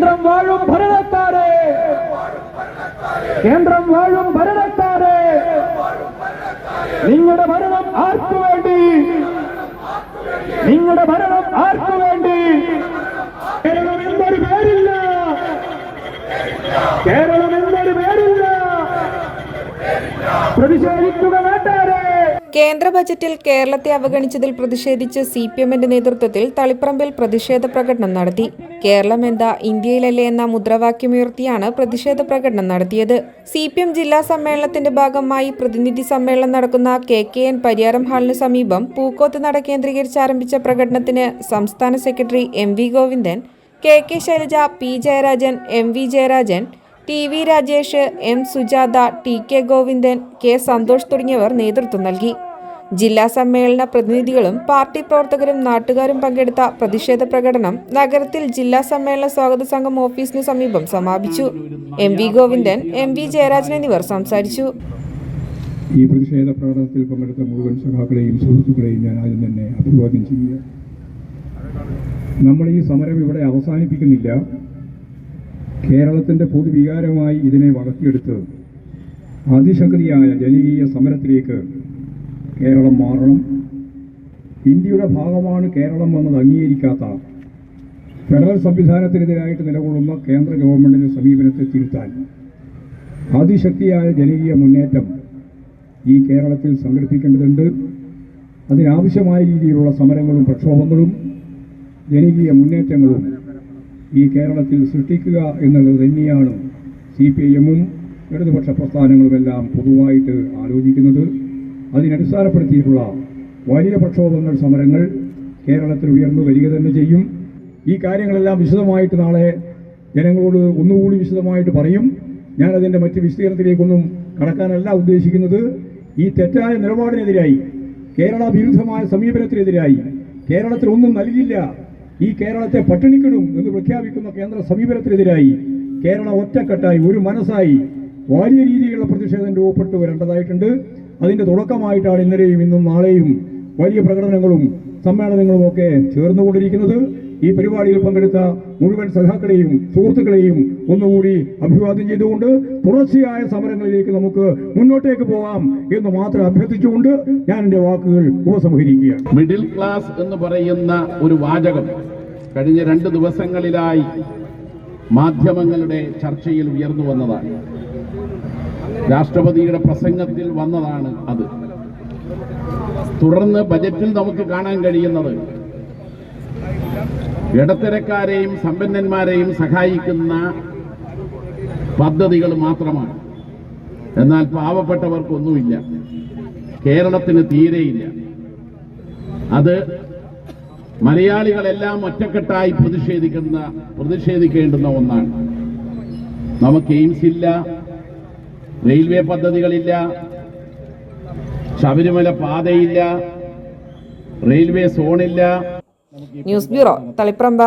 കേന്ദ്രം വാഴും ഭരണക്കാരെ. കേന്ദ്രം വാഴും ഭരണക്കാരെ. നിങ്ങളുടെ ഭരണം ആർക്കു വേണ്ടി? നിങ്ങളുടെ ഭരണം ആർക്കു വേണ്ടി? കേരളം എന്നൊരു പേരില്ല. കേരളം എന്നൊരു പേരില്ല. പ്രതിഷേധിക്കുക കേന്ദ്ര ബജറ്റിൽ കേരളത്തെ അവഗണിച്ചതിൽ പ്രതിഷേധിച്ച് സി പി എമ്മിന്റെ നേതൃത്വത്തിൽ തളിപ്പറമ്പിൽ പ്രതിഷേധ പ്രകടനം നടത്തി. കേരളം എന്താ ഇന്ത്യയിലല്ലേ എന്ന മുദ്രാവാക്യമുയർത്തിയാണ് പ്രതിഷേധ പ്രകടനം നടത്തിയത്. സി പി എം ജില്ലാ സമ്മേളനത്തിന്റെ ഭാഗമായി പ്രതിനിധി സമ്മേളനം നടക്കുന്ന കെ കെ എൻ പരിയാരം ഹാളിന് സമീപം പൂക്കോത്ത് നട കേന്ദ്രീകരിച്ച് ആരംഭിച്ച പ്രകടനത്തിന് സംസ്ഥാന secretary M V Govindan K K Shailaja P Jayarajan M V Jayarajan T V Rajesh M Sujatha T K Govindan K Santhosh തുടങ്ങിയവർ നേതൃത്വം നൽകി. ജില്ലാ സമ്മേളന പ്രതിനിധികളും പാർട്ടി പ്രവർത്തകരും നാട്ടുകാരും പങ്കെടുത്ത പ്രതിഷേധ പ്രകടനം നഗരത്തിൽ ജില്ലാ സമ്മേളന സ്വാഗത സംഘം ഓഫീസിനു സമീപം സമാപിച്ചു. M V Govindan M V Jayarajan എന്നിവർ സംസാരിച്ചു. ഈ പ്രതിഷേധ പ്രകടനത്തിൽ പങ്കെടുത്ത മുഴുവൻ സഖാക്കളെയും സുഹൃത്തുക്കളെയും ഞാൻ ആദ്യം തന്നെ അഭിവാദ്യം ചെയ്യുക. നമ്മൾ ഈ സമരം ഇവിടെ അവസാനിപ്പിക്കുന്നില്ല. കേരളത്തിന്റെ പൊതുവികാരമായി ഇതിനെ വളർത്തിയെടുത്ത് അതിശക്തിയായ ജനകീയ സമരത്തിലേക്ക് കേരളം മാറണം. ഇന്ത്യയുടെ ഭാഗമാണ് കേരളം എന്നത് അംഗീകരിക്കാത്ത ഫെഡറൽ സംവിധാനത്തിനെതിരായിട്ട് നിലകൊള്ളുന്ന കേന്ദ്ര ഗവൺമെന്റിന്റെ സമീപനത്തെ തിരുത്താൻ അതിശക്തിയായ ജനകീയ മുന്നേറ്റം ഈ കേരളത്തിൽ സംഘടിപ്പിക്കേണ്ടതുണ്ട്. അതിനാവശ്യമായ രീതിയിലുള്ള സമരങ്ങളും പ്രക്ഷോഭങ്ങളും ജനകീയ മുന്നേറ്റങ്ങളും ഈ കേരളത്തിൽ സൃഷ്ടിക്കുക എന്നുള്ളത് തന്നെയാണ് സി പി ഐ എമ്മും ഇടതുപക്ഷ പ്രസ്ഥാനങ്ങളുമെല്ലാം പൊതുവായിട്ട് ആലോചിക്കുന്നത്. അതിനടിസ്ഥാനപ്പെടുത്തിയിട്ടുള്ള വലിയ പ്രക്ഷോഭങ്ങൾ സമരങ്ങൾ കേരളത്തിൽ ഉയർന്നു വരിക തന്നെ ചെയ്യും. ഈ കാര്യങ്ങളെല്ലാം വിശദമായിട്ട് നാളെ ജനങ്ങളോട് ഒന്നുകൂടി വിശദമായിട്ട് പറയും. ഞാനതിന്റെ മറ്റ് വിശദീകരണത്തിലേക്കൊന്നും കടക്കാനല്ല ഉദ്ദേശിക്കുന്നത്. ഈ തെറ്റായ നിലപാടിനെതിരായി കേരള വിരുദ്ധമായ സമീപനത്തിനെതിരായി കേരളത്തിൽ ഒന്നും നൽകില്ല ഈ കേരളത്തെ പട്ടിണിക്കിടും എന്ന് പ്രഖ്യാപിക്കുന്ന കേന്ദ്ര സമീപനത്തിനെതിരായി കേരളം ഒറ്റക്കെട്ടായി ഒരു മനസ്സായി വലിയ രീതിയിലുള്ള പ്രതിഷേധം രൂപപ്പെട്ടു വരേണ്ടതായിട്ടുണ്ട്. അതിന്റെ തുടക്കമായിട്ടാണ് ഇന്നലെയും ഇന്നും നാളെയും വലിയ പ്രകടനങ്ങളും സമ്മേളനങ്ങളും ഒക്കെ ചേർന്നുകൊണ്ടിരിക്കുന്നത്. ഈ പരിപാടിയിൽ പങ്കെടുത്ത മുഴുവൻ സഖാക്കളെയും സുഹൃത്തുക്കളെയും ഒന്നുകൂടി അഭിവാദ്യം ചെയ്തുകൊണ്ട് തുടർച്ചയായ സമരങ്ങളിലേക്ക് നമുക്ക് മുന്നോട്ടേക്ക് പോകാം എന്ന് മാത്രം അഭ്യർത്ഥിച്ചുകൊണ്ട് ഞാൻ എന്റെ വാക്കുകൾ ഉപസംഹരിക്കുകയാണ്. മിഡിൽ ക്ലാസ് എന്ന് പറയുന്ന ഒരു വാചകം കഴിഞ്ഞ രണ്ട് ദിവസങ്ങളിലായി മാധ്യമങ്ങളുടെ ചർച്ചയിൽ ഉയർന്നു വന്നതാണ്. രാഷ്ട്രപതിയുടെ പ്രസംഗത്തിൽ വന്നതാണ് അത്. തുടർന്ന് ബജറ്റിൽ നമുക്ക് കാണാൻ കഴിയുന്നത് ഇടത്തരക്കാരെയും സമ്പന്നന്മാരെയും സഹായിക്കുന്ന പദ്ധതികൾ മാത്രമാണ്. എന്നാൽ പാവപ്പെട്ടവർക്കൊന്നുമില്ല. കേരളത്തിന് തീരെയില്ല. അത് മലയാളികളെല്ലാം ഒറ്റക്കെട്ടായി പ്രതിഷേധിക്കുന്ന പ്രതിഷേധിക്കേണ്ടുന്ന ഒന്നാണ്. നമുക്ക് എയിംസ് ഇല്ല റെയിൽവേ പദ്ധതികളില്ല ശബരിമല പാതയില്ല റെയിൽവേ സോണില്ല. News bureau Taliparamba.